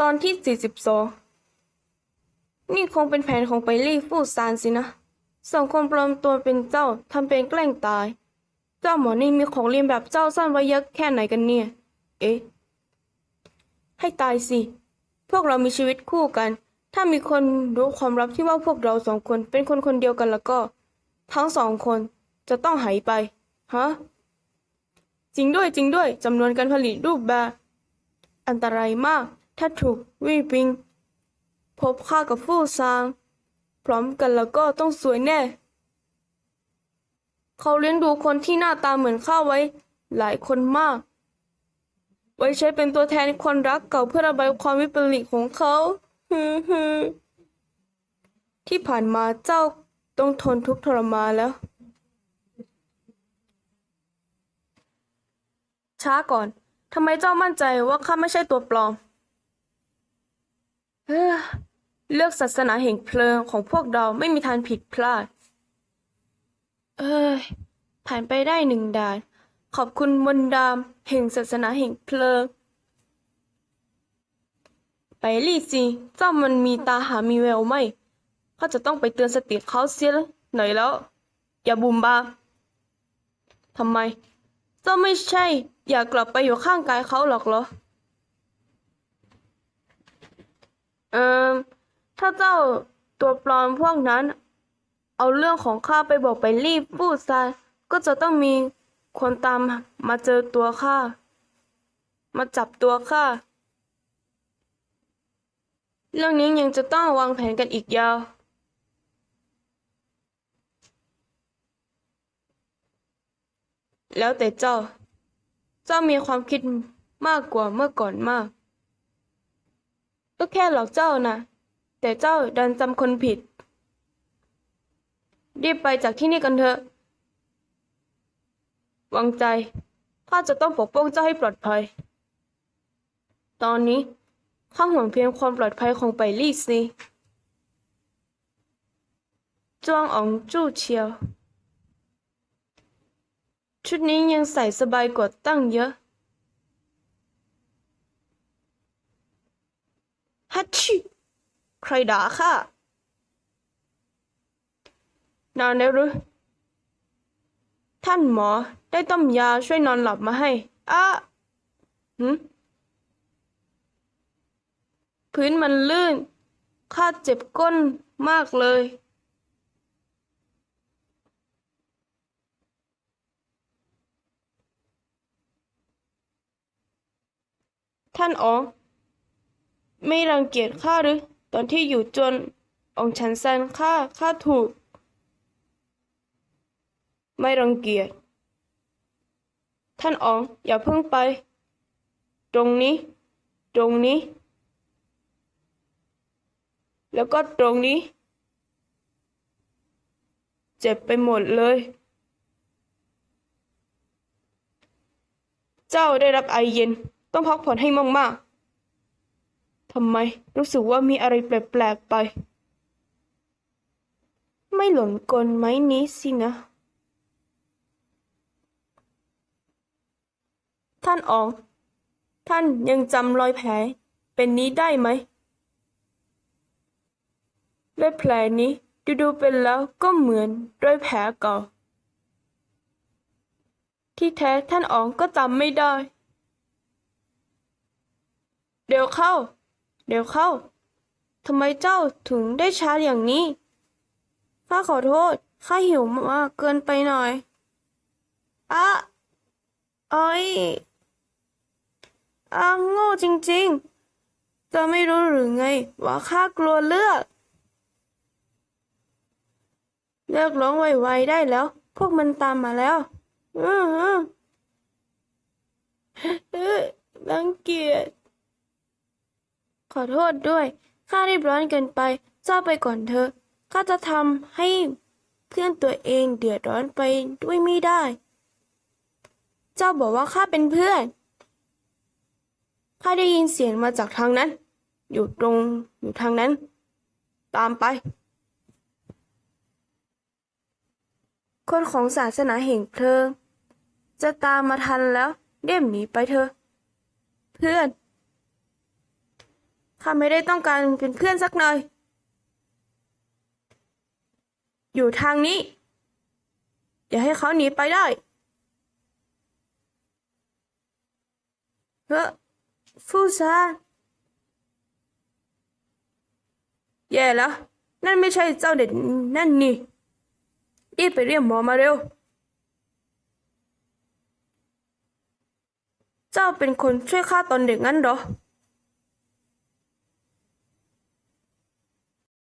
ตอนที่ 42 นี่คงเป็นแผนของไปลี่ฟู่ซานสินะสองคนปลอมตัวเป็นเจ้าทำเป็นแกล้งตาย เจ้าหมอนี่มีของเลียนแบบเจ้าซ่อนไว้เยอะแค่ไหนกันเนี่ย เอ๊ะ ให้ตายสิ พวกเรามีชีวิตคู่กัน ถ้ามีคนรู้ความลับที่ว่าพวกเราสองคนเป็นคนคนเดียวกันแล้วก็ ทั้งสองคนจะต้องหายไป ฮะ จริงด้วยจริงด้วยจำนวนการผลิตรูปแบบ อันตรายมาก ถ้าถูกวีปิง พบค่ากับฟู่ซาง พร้อมกันแล้วก็ต้องสวยแน่ เขาเลี้ยงดูคนที่หน้าตาเหมือนข้าไว้ หลายคนมาก ไว้ใช้เป็นตัวแทนคนรักเก่าเพื่อระบายความวิปริตของเขาฮึฮึที่ผ่านมาเจ้าต้องทนทุกข์ทรมานแล้ว ช้าก่อน ทำไมเจ้ามั่นใจว่าข้าไม่ใช่ตัวปลอม เลือกศาสนาแห่งเพลิงของพวกเราไม่มีทางผิดพลาด เอ้ย ผ่านไปได้หนึ่งด่าน ขอบคุณมนดามแห่งศาสนาแห่งเพลิง ไปลี่สิเจ้ามันมีตาหามีแววไหมข้าจะต้องไปเตือนสติเขาเสียหน่อยแล้ว อย่าบุมบามทำไม เจ้าไม่ใช่ อยากกลับไปอยู่ข้างกายเขาหรอกเหรอ เออถ้าเจ้าตัวปลอมพวกนั้น เอาเรื่องของข้าไปบอกไปรีบพูดซะก็จะต้องมีคนตามมาเจอตัวข้า มาจับตัวข้า เรื่องนี้ยังจะต้องวางแผนกันอีกยาว แล้วแต่เจ้า เจ้ามีความคิดมากกว่าเมื่อก่อนมาก ก็แค่หลอกเจ้านะ แต่เจ้าดันจำคนผิด รีบไปจากที่นี่กันเถอะ วางใจ ข้าจะต้องปกป้องเจ้าให้ปลอดภัย ตอนนี้ ข้าห่วงเพียงความปลอดภัยของไปลี่ซีจวงอ๋องจู้เชียว ชุดนี้ยังใส่สบายกว่าตั้งเยอะ ฮัชชิใครด่าข้านานแล้วหรือท่านหมอได้ต้มยาช่วยนอนหลับมาให้อะหืมพื้นมันลื่น ข้าเจ็บก้นมากเลย ท่านอ๋อ ไม่รังเกียจข้าหรือ ตอนที่อยู่จนองฉันซันข้าข้าถูก ไม่รังเกียจ ท่านอ๋องอย่าเพิ่งไป ตรงนี้ ตรงนี้ แล้วก็ตรงนี้ เจ็บไปหมดเลย เจ้าได้รับไอเย็นต้องพักผ่อนให้มากๆ ทำไมรู้สึกว่ามีอะไรแปลกๆไป ไม่หล่นกลไหมนี้สินะ ท่านออง ท่านยังจำรอยแผลเป็นนี้ได้ไหม และแผลนี้ดูๆเป็นแล้วก็เหมือนรอยแผลเก่า ที่แท้ท่านอองก็จำไม่ได้ เดี๋ยวเข้า เดี๋ยวเข้าทำไมเจ้าถึงได้ช้าอย่างนี้ ข้าขอโทษ ข้าหิวมากเกินไปหน่อยอะอ้อยอ้าโง่จริงๆ จะไม่รู้หรือไง ว่าข้ากลัวเลือดเลิกร้องไวๆได้แล้ว พวกมันตามมาแล้ว อือหือเออรังเกียจ ขอโทษด้วย ข้ารีบร้อนเกินไป เจ้าไปก่อนเถอะ ข้าจะทำให้เพื่อนตัวเองเดือดร้อนไปด้วยไม่ได้ เจ้าบอกว่าข้าเป็นเพื่อน ข้าได้ยินเสียงมาจากทางนั้น อยู่ตรงอยู่ทางนั้น ตามไป คนของศาสนาแห่งเพลิง จะตามมาทันแล้วเรียบหนีไปเถอะ เพื่อน ข้าไม่ได้ต้องการเป็นเพื่อนสักหน่อย อยู่ทางนี้ อย่าให้เขาหนีไปได้ เฮ้อฟูซาแย่แล้ว นั่นไม่ใช่เจ้าเด็กนั่นนี่ รีบไปเรียกหมอมาเร็ว เจ้าเป็นคนช่วยข้าตอนเด็กงั้นเหรอ